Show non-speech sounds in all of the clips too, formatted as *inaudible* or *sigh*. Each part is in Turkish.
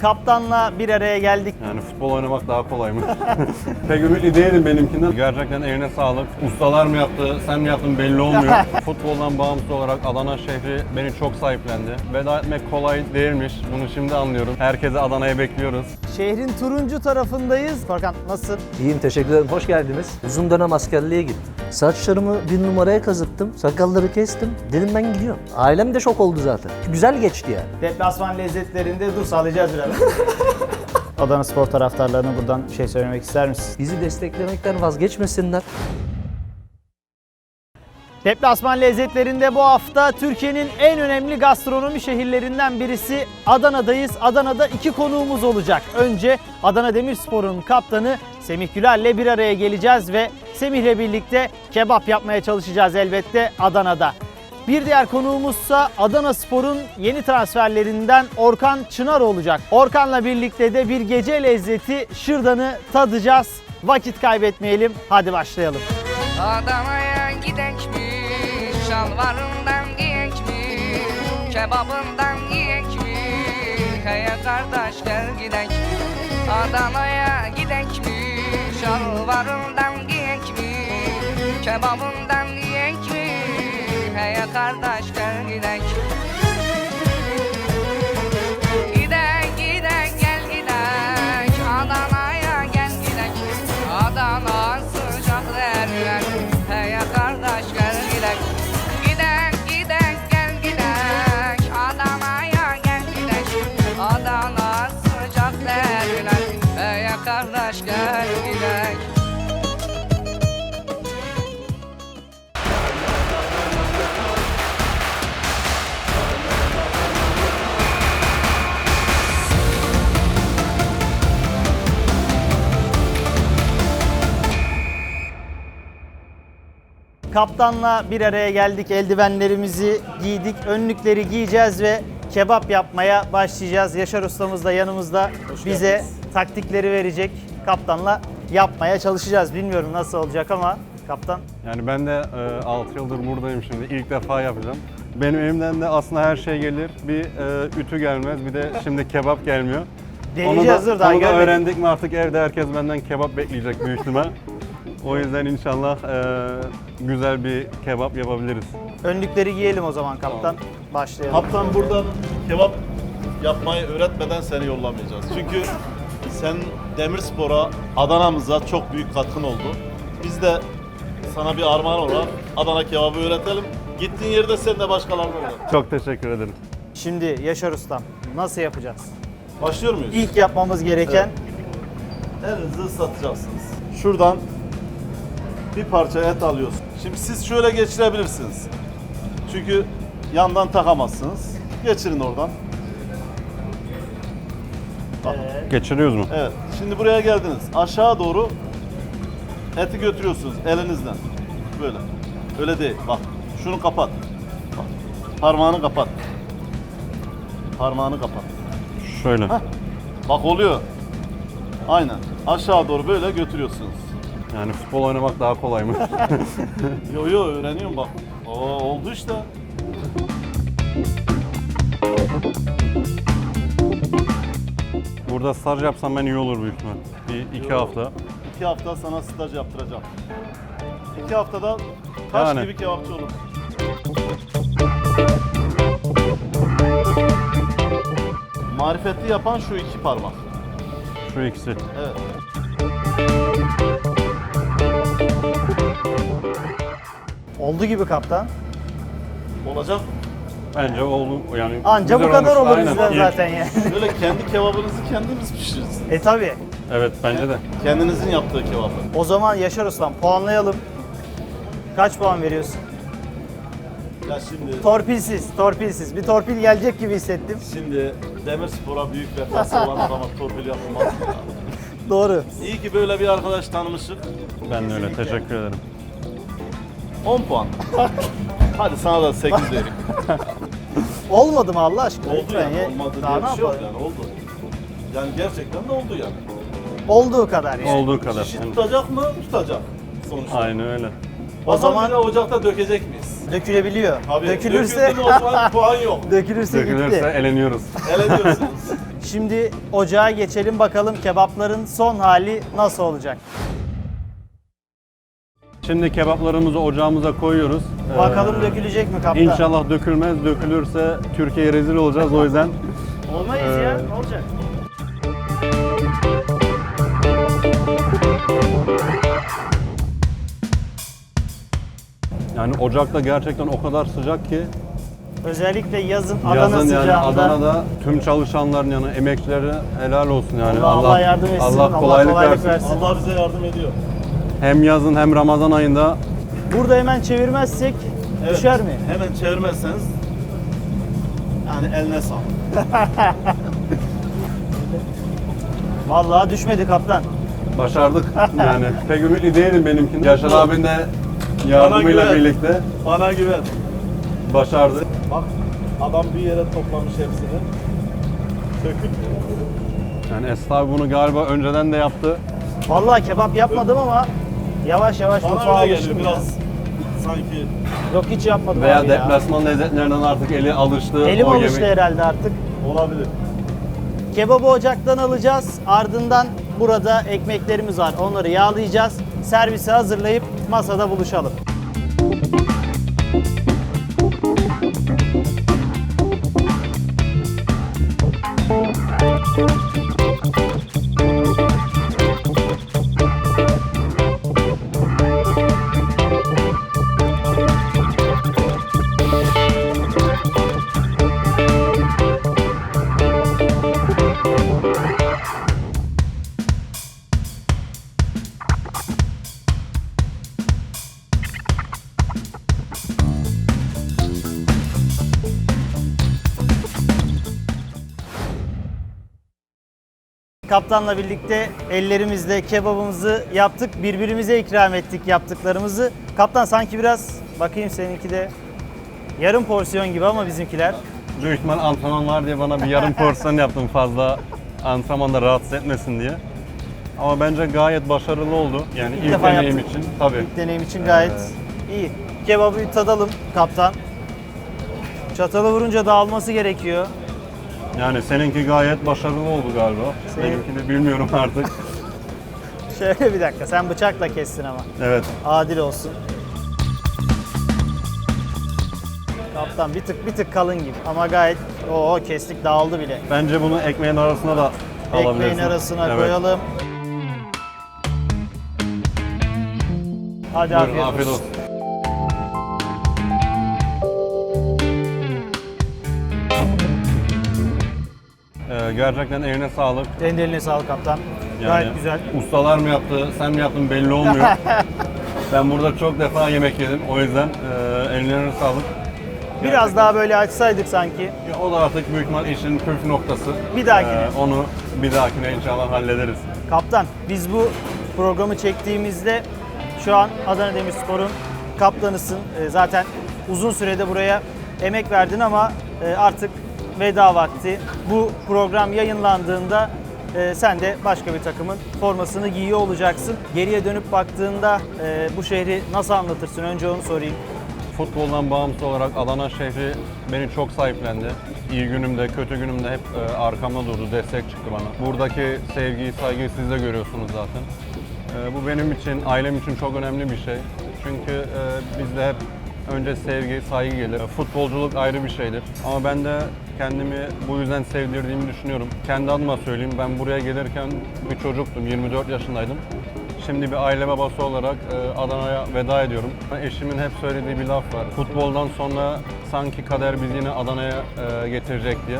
kaptanla bir araya geldik. Yani futbol oynamak daha kolay mı? *laughs* Pek ümitli değilim benimkinden. Gerçekten eline sağlık. Ustalar mı yaptı, sen mi yaptın belli olmuyor. *laughs* Futboldan bağımsız olarak Adana şehri beni çok sahiplendi. Veda etmek kolay değilmiş. Bunu şimdi anlıyorum. Herkese Adana'ya bekliyoruz. Şehrin turuncu tarafındayız. Korkan nasılsın? İyiyim teşekkür ederim. Hoş geldiniz. Uzun dönem askerliğe gittim. Saçlarımı bir numaraya kazıttım. Sakalları kestim. Dedim ben gidiyorum. Ailem de şok oldu zaten. Güzel geçti yani. Deplasman lezzetlerinde dur sağlayacağız biraz. *laughs* Adana Spor taraftarlarına buradan bir şey söylemek ister misin? Bizi desteklemekten vazgeçmesinler. Deplasman lezzetlerinde bu hafta Türkiye'nin en önemli gastronomi şehirlerinden birisi Adana'dayız. Adana'da iki konuğumuz olacak. Önce Adana Demirspor'un kaptanı Semih Güler'le bir araya geleceğiz ve Semih'le birlikte kebap yapmaya çalışacağız elbette Adana'da. Bir diğer konuğumuzsa Adana Spor'un yeni transferlerinden Orkan Çınar olacak. Orkan'la birlikte de bir gece lezzeti şırdanı tadacağız. Vakit kaybetmeyelim. Hadi başlayalım. Adana'ya gidek mi? Şalvarından giyek mi? Kebabından yiyek mi? Hey kardeş gel gidek Adana'ya gidek mi? Şalvarından giyek mi? Kebabından yiyek mi? Hey kardeş gel Gidek Kaptanla bir araya geldik. Eldivenlerimizi giydik. Önlükleri giyeceğiz ve kebap yapmaya başlayacağız. Yaşar ustamız da yanımızda bize taktikleri verecek. Kaptanla yapmaya çalışacağız. Bilmiyorum nasıl olacak ama kaptan Yani ben de 6 yıldır buradayım şimdi. İlk defa yapacağım. Benim elimden de aslında her şey gelir. Bir e, ütü gelmez, bir de şimdi kebap gelmiyor. Deneyeceğiz, onu da, dur, daha onu da görmedik. öğrendik mi artık evde herkes benden kebap bekleyecek büyük ihtimal. O yüzden inşallah e, güzel bir kebap yapabiliriz. önlükleri giyelim o zaman kaptan. Başlayalım. Kaptan buradan kebap yapmayı öğretmeden seni yollamayacağız. Çünkü sen Demirspor'a, Adana'mıza çok büyük katkın oldu. Biz de sana bir armağan olarak Adana kebabı öğretelim. Gittiğin yerde sen de başkalarına öğret. Çok teşekkür ederim. Şimdi Yaşar ustam nasıl yapacağız? Başlıyor muyuz? İlk yapmamız gereken Elinizi ıslatacaksınız. Şuradan bir parça et alıyorsun. Şimdi siz şöyle geçirebilirsiniz. Çünkü yandan takamazsınız. Geçirin oradan. Bak. Geçiriyoruz mu? Evet. Şimdi buraya geldiniz. Aşağı doğru eti götürüyorsunuz elinizden. Böyle. Öyle değil. Bak. Şunu kapat. Bak. Parmağını kapat. Parmağını kapat. Şöyle. Heh. Bak oluyor. Aynen. Aşağı doğru böyle götürüyorsunuz. Yani futbol oynamak daha kolay mı? *laughs* Yo yo öğreniyorum bak. Oo oldu işte. Burada staj yapsam ben iyi olur büyük ihtimal. Bir iki hafta. İki hafta sana staj yaptıracağım. İki haftada taş Yani. gibi kebapçı olur. Marifetli yapan şu iki parmak. Şu ikisi. Evet. Oldu gibi kaptan. Olacak. Bence oldu yani. Anca bu güzel kadar olmuş. olur Aynen, bizden iyi. zaten yani. Böyle kendi kebabınızı kendiniz pişirirsiniz. e tabi. Evet bence de. Kendinizin yaptığı kebabı. O zaman Yaşar ustam puanlayalım. Kaç puan veriyorsun? Ya şimdi Torpilsiz, torpilsiz. Bir torpil gelecek gibi hissettim. şimdi Demirspor'a büyük vefası olan adama torpil yapılmaz. *laughs* Doğru. İyi ki böyle bir arkadaş tanımışık. Ben de öyle. Teşekkür ederim. 10 puan. *laughs* Hadi sana da 8 vereyim. *laughs* Olmadı mı Allah aşkına? Oldu Lütfen yani. ya. Olmadı Daha diye ne bir şey yok yapalım? yani. Oldu. Yani gerçekten de oldu yani. Olduğu kadar yani. Olduğu kadar. Şişi tutacak mı? Tutacak. Sonuçta. Aynen öyle. O zaman- de ocakta dökecek miyiz? Dökülebiliyor. Tabii. Dökülürse Döküldü mü o zaman *laughs* puan yok. dökülürse Dökülürse gitti. eleniyoruz. Ele diyorsunuz. Şimdi ocağa geçelim bakalım kebapların son hali nasıl olacak. Şimdi kebaplarımızı ocağımıza koyuyoruz. Ee, Bakalım dökülecek mi kaptan? İnşallah dökülmez. Dökülürse Türkiye'ye rezil olacağız. O yüzden *laughs* Olmayız Ee, ya. Ne olacak? yani ocakta gerçekten o kadar sıcak ki Özellikle yazın Adana yazın yani sıcağında. Adana'da tüm çalışanların yani emekçileri helal olsun yani. Allah, Allah yardım etsin. Allah kolaylık, versin. Allah bize yardım ediyor. Hem yazın hem Ramazan ayında Burada hemen çevirmezsek Evet, düşer mi? Hemen çevirmezseniz yani eline sağlık. *laughs* Vallahi düşmedi kaptan. başardık yani. *laughs* Pek ümitli değilim benimkinde. Yaşar abin de yardımıyla güven. birlikte Bana güven. başardı. Bak adam bir yere toplamış hepsini. Sökülmüyor. Yani Esra bunu galiba önceden de yaptı. Vallahi kebap yapmadım ama yavaş yavaş mutfağa Bana öyle alıştım ya. biraz. Sanki Yok hiç yapmadım Veya abi ya. deplasman lezzetlerinden artık eli alıştı. Elim o alıştı yemek. herhalde artık. olabilir. Kebabı ocaktan alacağız. Ardından burada ekmeklerimiz var. Onları yağlayacağız. Servise hazırlayıp masada buluşalım. Kaptanla birlikte ellerimizle kebabımızı yaptık. Birbirimize ikram ettik yaptıklarımızı. Kaptan sanki biraz bakayım seninki de yarım porsiyon gibi ama bizimkiler. Büyük ihtimal antrenman var diye bana bir yarım porsiyon yaptım fazla antrenmanda rahatsız etmesin diye. Ama bence gayet başarılı oldu. Yani İlk ilk, deneyim yaptık. için tabii. İlk deneyim için gayet iyi. Kebabı tadalım kaptan. Çatalı vurunca dağılması gerekiyor. Yani seninki gayet başarılı oldu galiba. Senin- Benimkini bilmiyorum *laughs* artık. *laughs* Şöyle bir dakika sen bıçakla kessin ama. evet. Adil olsun. Kaptan bir tık bir tık kalın gibi ama gayet o kestik dağıldı bile. Bence bunu ekmeğin arasına da alabilirsin. Ekmeğin arasına Evet. koyalım. Hadi Buyurun, afiyet, afiyet olsun. Ee, gerçekten eline sağlık. Senin de eline sağlık kaptan. Yani Gayet güzel. Ustalar mı yaptı, sen mi yaptın belli olmuyor. *laughs* ben burada çok defa yemek yedim. O yüzden e, ellerine sağlık. Biraz daha böyle açsaydık sanki. Ya, o da artık büyük ihtimal işin püf noktası. Bir dahakine. Ee, onu bir dahakine inşallah hallederiz. Kaptan biz bu programı çektiğimizde şu an Adana Demirspor'un kaptanısın. Ee, Zaten uzun sürede buraya emek verdin ama e, artık veda vakti. Bu program yayınlandığında e, sen de başka bir takımın formasını giyiyor olacaksın. Geriye dönüp baktığında e, bu şehri nasıl anlatırsın? Önce onu sorayım. Futboldan bağımsız olarak Adana şehri beni çok sahiplendi. İyi günümde, kötü günümde hep e, arkamda durdu, destek çıktı bana. Buradaki sevgiyi, saygıyı siz de görüyorsunuz zaten. E, bu benim için, ailem için çok önemli bir şey. Çünkü e, bizde hep önce sevgi, saygı gelir. Futbolculuk ayrı bir şeydir. Ama ben de kendimi bu yüzden sevdirdiğimi düşünüyorum. Kendi adıma söyleyeyim, ben buraya gelirken bir çocuktum, 24 yaşındaydım. Şimdi bir aile babası olarak e, Adana'ya veda ediyorum. Eşimin hep söylediği bir laf var. Futboldan sonra sanki kader bizi yine Adana'ya e, getirecek diye.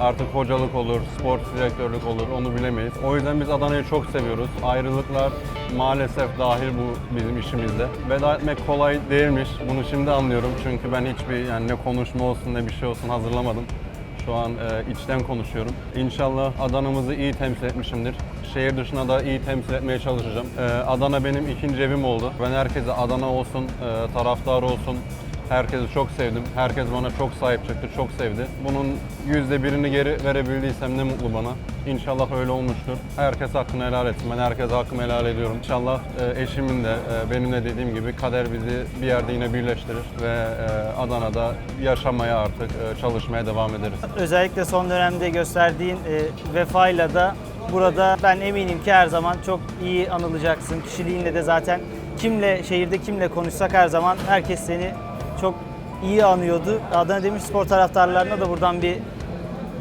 Artık hocalık olur, spor direktörlük olur onu bilemeyiz. O yüzden biz Adana'yı çok seviyoruz. Ayrılıklar maalesef dahil bu bizim işimizde. Veda etmek kolay değilmiş. Bunu şimdi anlıyorum. Çünkü ben hiçbir yani ne konuşma olsun ne bir şey olsun hazırlamadım. Şu an e, içten konuşuyorum. İnşallah Adana'mızı iyi temsil etmişimdir. Şehir dışına da iyi temsil etmeye çalışacağım. E, Adana benim ikinci evim oldu. Ben herkese Adana olsun, e, taraftar olsun, Herkesi çok sevdim. Herkes bana çok sahip çıktı, çok sevdi. Bunun yüzde birini geri verebildiysem ne mutlu bana. İnşallah öyle olmuştur. Herkes hakkını helal etsin. Ben herkese hakkımı helal ediyorum. İnşallah e, eşimin de e, benim de dediğim gibi kader bizi bir yerde yine birleştirir ve e, Adana'da yaşamaya artık çalışmaya devam ederiz. Özellikle son dönemde gösterdiğin vefayla da burada ben eminim ki her zaman çok iyi anılacaksın. Kişiliğinle de zaten kimle şehirde kimle konuşsak her zaman herkes seni çok iyi anıyordu. Adana Demirspor taraftarlarına da buradan bir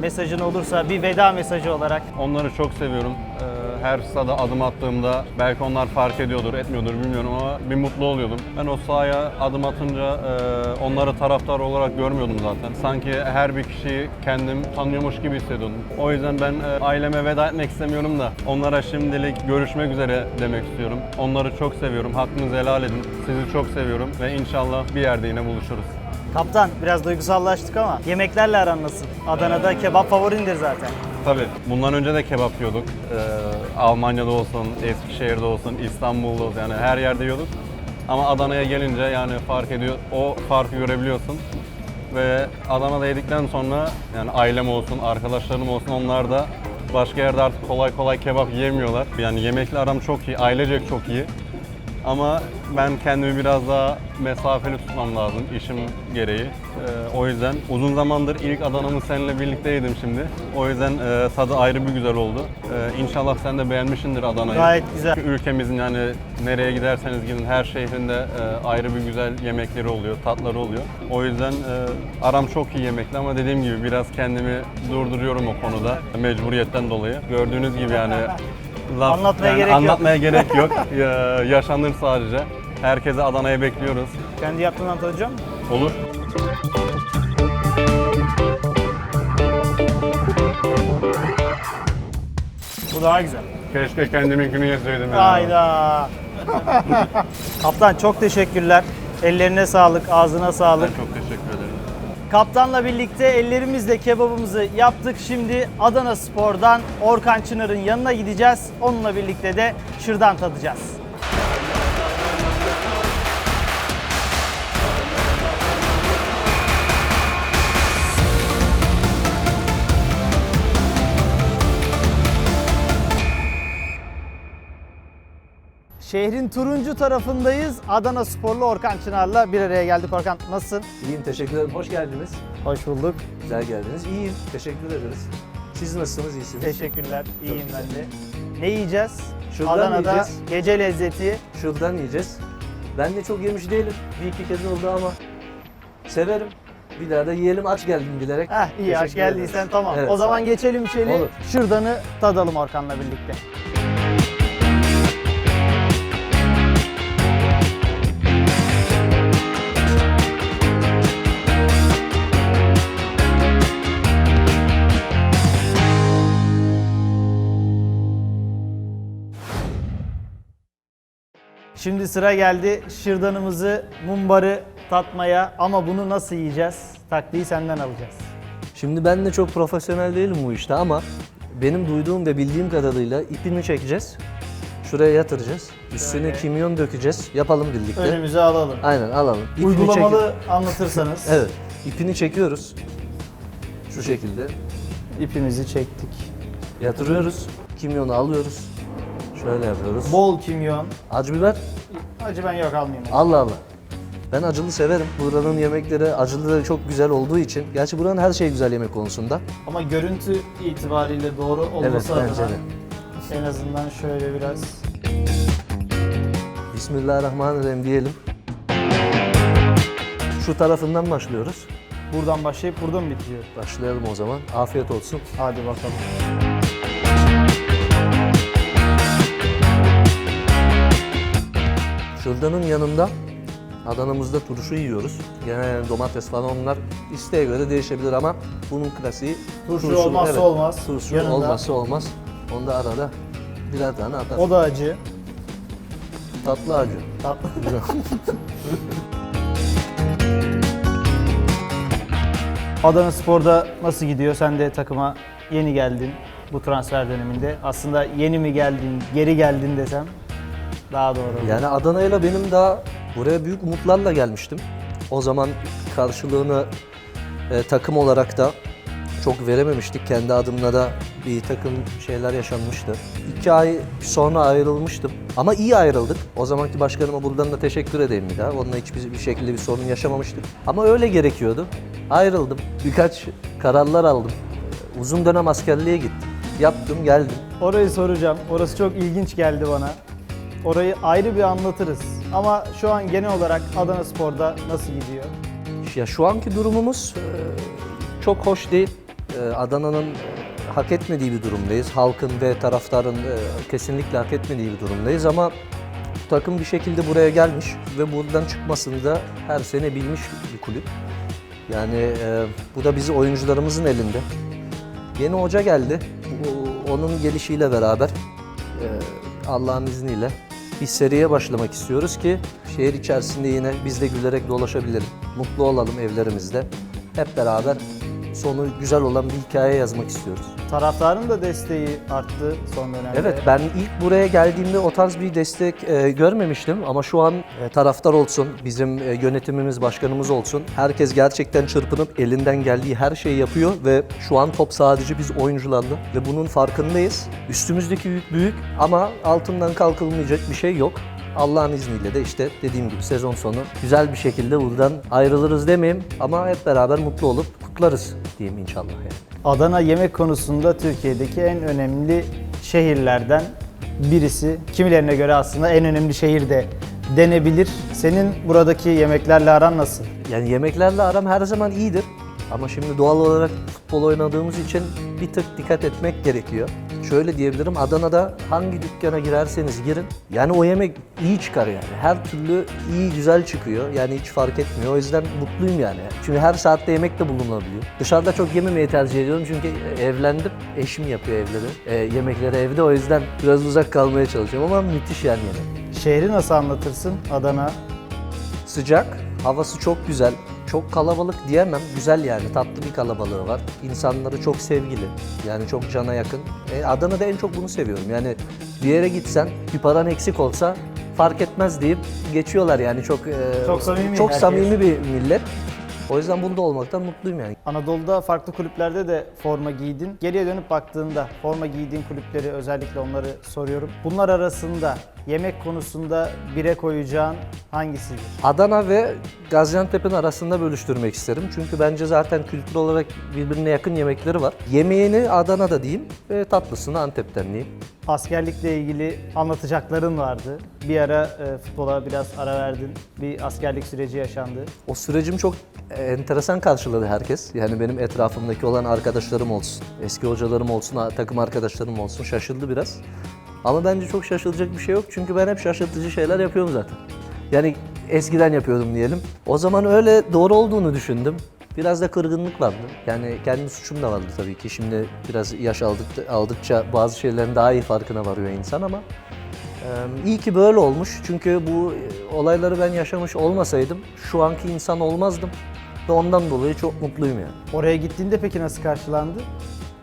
mesajın olursa bir veda mesajı olarak Onları çok seviyorum. Ee, Her sahada adım attığımda belki onlar fark ediyordur, etmiyordur bilmiyorum ama bir mutlu oluyordum. Ben o sahaya adım atınca e, onları taraftar olarak görmüyordum zaten. Sanki her bir kişiyi kendim tanıyormuş gibi hissediyordum. O yüzden ben e, aileme veda etmek istemiyorum da onlara şimdilik görüşmek üzere demek istiyorum. Onları çok seviyorum. Hakkınızı helal edin. Sizi çok seviyorum ve inşallah bir yerde yine buluşuruz. Kaptan biraz duygusallaştık ama yemeklerle aran nasıl? Adana'da kebap favorindir zaten. Tabii. Bundan önce de kebap yiyorduk. Ee, Almanya'da olsun, Eskişehir'de olsun, İstanbul'da olsun yani her yerde yiyorduk. Ama Adana'ya gelince yani fark ediyor, o farkı görebiliyorsun. Ve Adana'da yedikten sonra yani ailem olsun, arkadaşlarım olsun onlar da başka yerde artık kolay kolay kebap yiyemiyorlar. Yani yemekle aram çok iyi, ailecek çok iyi. Ama ben kendimi biraz daha mesafeli tutmam lazım işim gereği. Ee, o yüzden uzun zamandır ilk Adana'mı seninle birlikteydim şimdi. O yüzden e, tadı ayrı bir güzel oldu. Ee, inşallah sen de beğenmişsindir Adana'yı. Gayet güzel. Ülkemizin yani nereye giderseniz gidin her şehrinde e, ayrı bir güzel yemekleri oluyor, tatları oluyor. O yüzden e, aram çok iyi yemekle ama dediğim gibi biraz kendimi durduruyorum o konuda mecburiyetten dolayı. Gördüğünüz gibi yani laf, Anlatmaya yani gerek yok. anlatmaya gerek yok. *laughs* Ya- yaşanır sadece. Herkese Adana'ya bekliyoruz. Kendi yaptığından tadacağım mı? Olur. Bu daha güzel. Keşke kendiminkini yeseydim ya. Hayda. *laughs* Kaptan çok teşekkürler. Ellerine sağlık, ağzına Ben sağlık. çok teşekkür. Kaptanla birlikte ellerimizle kebabımızı yaptık. Şimdi Adana Spor'dan Orkan Çınar'ın yanına gideceğiz. Onunla birlikte de şırdan tadacağız. Şehrin turuncu tarafındayız. Adana Sporlu Orkan Çınar'la bir araya geldik. Orkan nasılsın? İyiyim teşekkür ederim. Hoş geldiniz. Hoş bulduk. Güzel geldiniz. İyiyim. Teşekkür ederiz. Siz nasılsınız? İyisiniz. Teşekkürler. İyiyim ben de. Ne yiyeceğiz? Şuradan Adana'da yiyeceğiz. gece lezzeti. Şuradan yiyeceğiz. Ben de çok yemiş değilim. Bir iki kez oldu ama severim. Bir daha da yiyelim aç geldim bilerek. Heh iyi aç geldiysen tamam. Evet, o zaman geçelim içeri. Olur. Şırdanı tadalım Orkan'la birlikte. Şimdi sıra geldi şırdanımızı, mumbarı tatmaya ama bunu nasıl yiyeceğiz? Taktiği senden alacağız. Şimdi ben de çok profesyonel değilim bu işte ama benim duyduğum ve bildiğim kadarıyla ipini çekeceğiz. Şuraya yatıracağız. Üstüne Şöyle. kimyon dökeceğiz. Yapalım birlikte. Önümüze alalım. Aynen alalım. İpini Uygulamalı *laughs* anlatırsanız. Evet. İpini çekiyoruz. Şu şekilde. İpimizi çektik. Yatırıyoruz. Kimyonu alıyoruz. Şöyle yapıyoruz. Bol kimyon. Acı biber. Acı ben yok almayayım. Allah Allah. Ben acılı severim. Buranın yemekleri acılı da çok güzel olduğu için. Gerçi buranın her şey güzel yemek konusunda. Ama görüntü itibariyle doğru olması Evet, bence adına de. en azından şöyle biraz Bismillahirrahmanirrahim diyelim. Şu tarafından başlıyoruz. buradan başlayıp buradan mı bitiyor? Başlayalım o zaman. Afiyet olsun. Hadi bakalım. Şırdanın yanında Adana'mızda turşu yiyoruz. Genelde domates falan onlar isteğe göre değişebilir ama bunun klasiği Turşu olmazsa olmaz. Turşu Yanında. olmazsa olmaz. Onda arada birer tane atar. O da acı. Tatlı acı. Tatlı. *laughs* Adana Spor'da nasıl gidiyor? Sen de takıma yeni geldin bu transfer döneminde. Aslında yeni mi geldin, geri geldin desem daha doğru. Yani Adana'yla benim daha buraya büyük umutlarla gelmiştim. O zaman karşılığını e, takım olarak da çok verememiştik. Kendi adımla da bir takım şeyler yaşanmıştı. İki ay sonra ayrılmıştım. Ama iyi ayrıldık. O zamanki başkanıma buradan da teşekkür edeyim bir daha. Onunla hiçbir bir şekilde bir sorun yaşamamıştık. Ama öyle gerekiyordu. Ayrıldım. Birkaç kararlar aldım. Uzun dönem askerliğe gittim. Yaptım, geldim. Orayı soracağım. Orası çok ilginç geldi bana. Orayı ayrı bir anlatırız. Ama şu an genel olarak Adana Spor'da nasıl gidiyor? Ya şu anki durumumuz e, çok hoş değil. E, Adana'nın hak etmediği bir durumdayız. Halkın ve taraftarın e, kesinlikle hak etmediği bir durumdayız ama takım bir şekilde buraya gelmiş ve buradan çıkmasını da her sene bilmiş bir kulüp. Yani e, bu da bizi oyuncularımızın elinde. Yeni hoca geldi. Bu- Onun gelişiyle beraber e, Allah'ın izniyle bir seriye başlamak istiyoruz ki şehir içerisinde yine biz de gülerek dolaşabilelim. Mutlu olalım evlerimizde. Hep beraber sonu güzel olan bir hikaye yazmak istiyoruz. Taraftarın da desteği arttı son dönemde. Evet ben ilk buraya geldiğimde o tarz bir destek e, görmemiştim ama şu an e, taraftar olsun, bizim e, yönetimimiz, başkanımız olsun. Herkes gerçekten çırpınıp elinden geldiği her şeyi yapıyor ve şu an top sadece biz oyuncularla ve bunun farkındayız. Üstümüzdeki yük büyük ama altından kalkılmayacak bir şey yok. Allah'ın izniyle de işte dediğim gibi sezon sonu güzel bir şekilde buradan ayrılırız demeyeyim ama hep beraber mutlu olup kutlarız diyeyim inşallah yani. Adana yemek konusunda Türkiye'deki en önemli şehirlerden birisi. Kimilerine göre aslında en önemli şehir de denebilir. Senin buradaki yemeklerle aran nasıl? Yani yemeklerle aram her zaman iyidir. Ama şimdi doğal olarak futbol oynadığımız için bir tık dikkat etmek gerekiyor. Şöyle diyebilirim Adana'da hangi dükkana girerseniz girin yani o yemek iyi çıkar yani. Her türlü iyi güzel çıkıyor yani hiç fark etmiyor. O yüzden mutluyum yani. Çünkü her saatte yemek de bulunabiliyor. Dışarıda çok yememeyi tercih ediyorum çünkü evlendim. Eşim yapıyor evleri, e, yemekleri evde o yüzden biraz uzak kalmaya çalışıyorum ama müthiş yani yemek. Şehri nasıl anlatırsın Adana? Sıcak, havası çok güzel. Çok kalabalık diyemem. Güzel yani. Tatlı bir kalabalığı var. İnsanları çok sevgili. Yani çok cana yakın. E, Adana'da en çok bunu seviyorum. Yani bir yere gitsen bir paran eksik olsa fark etmez deyip geçiyorlar yani çok e, Çok samimi çok herkes. samimi bir millet. O yüzden bunda olmaktan mutluyum yani. Anadolu'da farklı kulüplerde de forma giydin. Geriye dönüp baktığında forma giydiğin kulüpleri özellikle onları soruyorum. Bunlar arasında yemek konusunda bire koyacağın hangisidir? Adana ve Gaziantep'in arasında bölüştürmek isterim. Çünkü bence zaten kültür olarak birbirine yakın yemekleri var. Yemeğini Adana'da diyeyim ve tatlısını Antep'ten diyeyim. Askerlikle ilgili anlatacakların vardı. Bir ara e, futbola biraz ara verdin. Bir askerlik süreci yaşandı. O sürecim çok enteresan karşıladı herkes. Yani benim etrafımdaki olan arkadaşlarım olsun, eski hocalarım olsun, takım arkadaşlarım olsun şaşırdı biraz. Ama bence çok şaşılacak bir şey yok çünkü ben hep şaşırtıcı şeyler yapıyorum zaten. Yani eskiden yapıyordum diyelim. O zaman öyle doğru olduğunu düşündüm. Biraz da kırgınlık vardı. Yani kendi suçum da vardı tabii ki. Şimdi biraz yaş aldıkça, aldıkça bazı şeylerin daha iyi farkına varıyor insan ama İyi ki böyle olmuş çünkü bu e, olayları ben yaşamış olmasaydım şu anki insan olmazdım ve ondan dolayı çok mutluyum yani. Oraya gittiğinde peki nasıl karşılandı?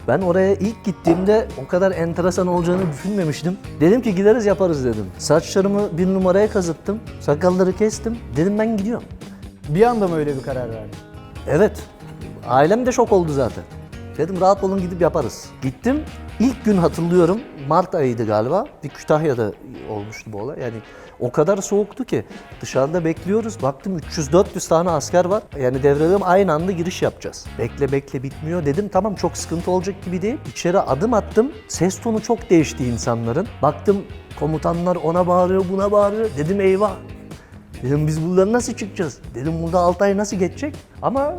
Ben oraya ilk gittiğimde o kadar enteresan olacağını düşünmemiştim. Dedim ki gideriz yaparız dedim. Saçlarımı bir numaraya kazıttım, sakalları kestim. Dedim ben gidiyorum. Bir anda mı öyle bir karar verdin? Evet. Ailem de şok oldu zaten. Dedim rahat olun gidip yaparız. Gittim. İlk gün hatırlıyorum. Mart ayıydı galiba. Bir Kütahya'da olmuştu bu olay. Yani o kadar soğuktu ki dışarıda bekliyoruz. Baktım 300-400 tane asker var. Yani devrelerim aynı anda giriş yapacağız. Bekle bekle bitmiyor dedim. Tamam çok sıkıntı olacak gibi değil. İçeri adım attım. Ses tonu çok değişti insanların. Baktım komutanlar ona bağırıyor buna bağırıyor. Dedim eyvah. Dedim biz buradan nasıl çıkacağız? Dedim burada 6 ay nasıl geçecek? Ama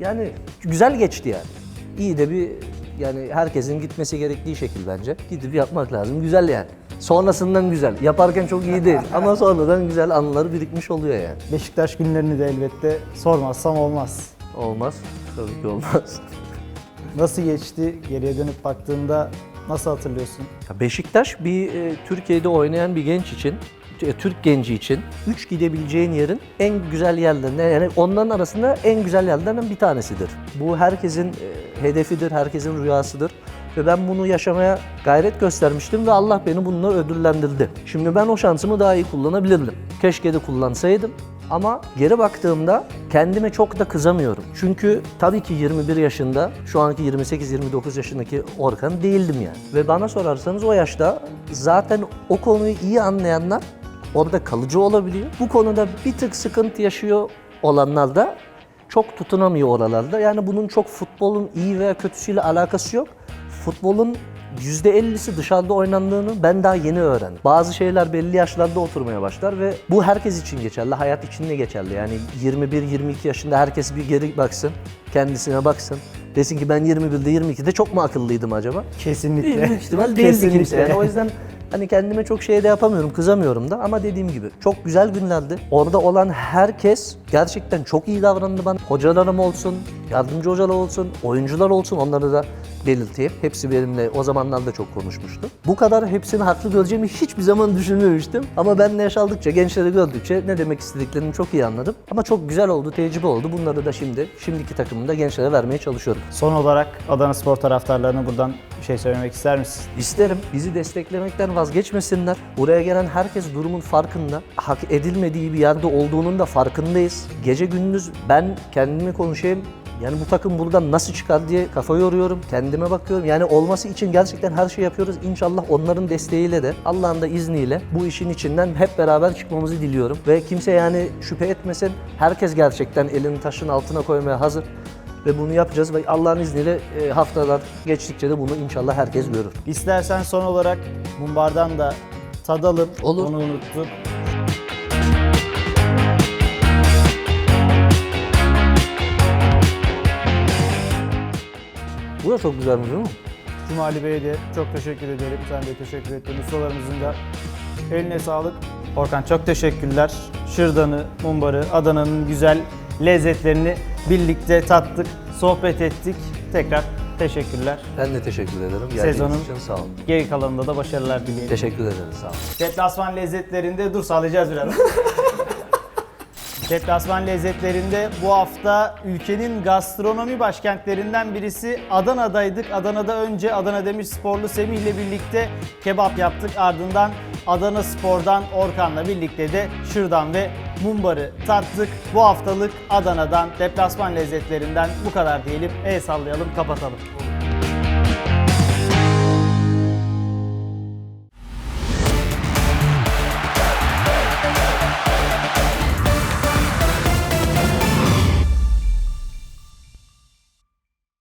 yani güzel geçti yani. İyi de bir yani herkesin gitmesi gerektiği şekil bence. Gidip yapmak lazım. Güzel yani. Sonrasından güzel. Yaparken çok iyi değil ama sonradan güzel anıları birikmiş oluyor yani. Beşiktaş günlerini de elbette sormazsam olmaz. Olmaz. Tabii ki olmaz. *laughs* Nasıl geçti? Geriye dönüp baktığında nasıl hatırlıyorsun? Ya Beşiktaş bir e, Türkiye'de oynayan bir genç için, Türk genci için 3 gidebileceğin yerin en güzel yerlerinden yani onların arasında en güzel yerlerden bir tanesidir. Bu herkesin e, hedefidir, herkesin rüyasıdır. Ve ben bunu yaşamaya gayret göstermiştim ve Allah beni bununla ödüllendirdi. Şimdi ben o şansımı daha iyi kullanabilirdim. Keşke de kullansaydım Ama geri baktığımda kendime çok da kızamıyorum. Çünkü tabii ki 21 yaşında, şu anki 28-29 yaşındaki Orkan değildim yani. Ve bana sorarsanız o yaşta zaten o konuyu iyi anlayanlar orada kalıcı olabiliyor. Bu konuda bir tık sıkıntı yaşıyor olanlar da çok tutunamıyor oralarda. Yani bunun çok futbolun iyi veya kötüsüyle alakası yok. Futbolun %50'si dışarıda oynandığını ben daha yeni öğrendim. Bazı şeyler belli yaşlarda oturmaya başlar ve bu herkes için geçerli, hayat için de geçerli. Yani 21-22 yaşında herkes bir geri baksın, kendisine baksın. Desin ki ben 21'de 22'de çok mu akıllıydım acaba? Kesinlikle. Büyük ihtimal *laughs* değildi Kesinlikle. kimse. Yani o yüzden hani kendime çok şey de yapamıyorum, kızamıyorum da ama dediğim gibi çok güzel günlerdi. Orada olan herkes gerçekten çok iyi davrandı bana. Hocalarım olsun, yardımcı hocalar olsun, oyuncular olsun onları da belirteyim. Hepsi benimle o zamanlarda çok konuşmuştu. Bu kadar hepsini haklı göreceğimi hiçbir zaman *laughs* düşünmemiştim. Ama benle yaşaldıkça, gençleri gördükçe ne demek istediklerini çok iyi anladım. Ama çok güzel oldu, tecrübe oldu. Bunları da şimdi, şimdiki takımımda gençlere vermeye çalışıyorum. Son olarak Adana Spor taraftarlarına buradan bir şey söylemek ister misin? İsterim bizi desteklemekten vazgeçmesinler. Buraya gelen herkes durumun farkında. Hak edilmediği bir yerde olduğunun da farkındayız. Gece gündüz ben kendimi konuşayım. Yani bu takım buradan nasıl çıkar diye kafa yoruyorum. Kendime bakıyorum. Yani olması için gerçekten her şey yapıyoruz. İnşallah onların desteğiyle de Allah'ın da izniyle bu işin içinden hep beraber çıkmamızı diliyorum. Ve kimse yani şüphe etmesin. Herkes gerçekten elini taşın altına koymaya hazır. Ve bunu yapacağız ve Allah'ın izniyle e, haftalar geçtikçe de bunu inşallah herkes görür. İstersen son olarak Mumbar'dan da tadalım. Olur. Onu unuttuk. Bu da çok güzelmiş değil mi? Cumali Bey'e de çok teşekkür ederim. Sen de teşekkür ettin. Ustalarımızın da eline sağlık. Orkan çok teşekkürler. Şırdanı, mumbarı, Adana'nın güzel lezzetlerini birlikte tattık, sohbet ettik. Tekrar teşekkürler. Ben de teşekkür ederim. Geldiğiniz Sezonun- için sağ olun. Geri kalanında da başarılar dileyelim. Teşekkür ederim. Sağ olun. Deplasman lezzetlerinde dur sağlayacağız biraz. *laughs* Deplasman lezzetlerinde bu hafta ülkenin gastronomi başkentlerinden birisi Adana'daydık. Adana'da önce Adana Demirsporlu Semih ile birlikte kebap yaptık. Ardından Adana Spor'dan Orkan'la birlikte de şırdan ve mumbarı tattık. Bu haftalık Adana'dan deplasman lezzetlerinden bu kadar diyelim. El sallayalım, kapatalım.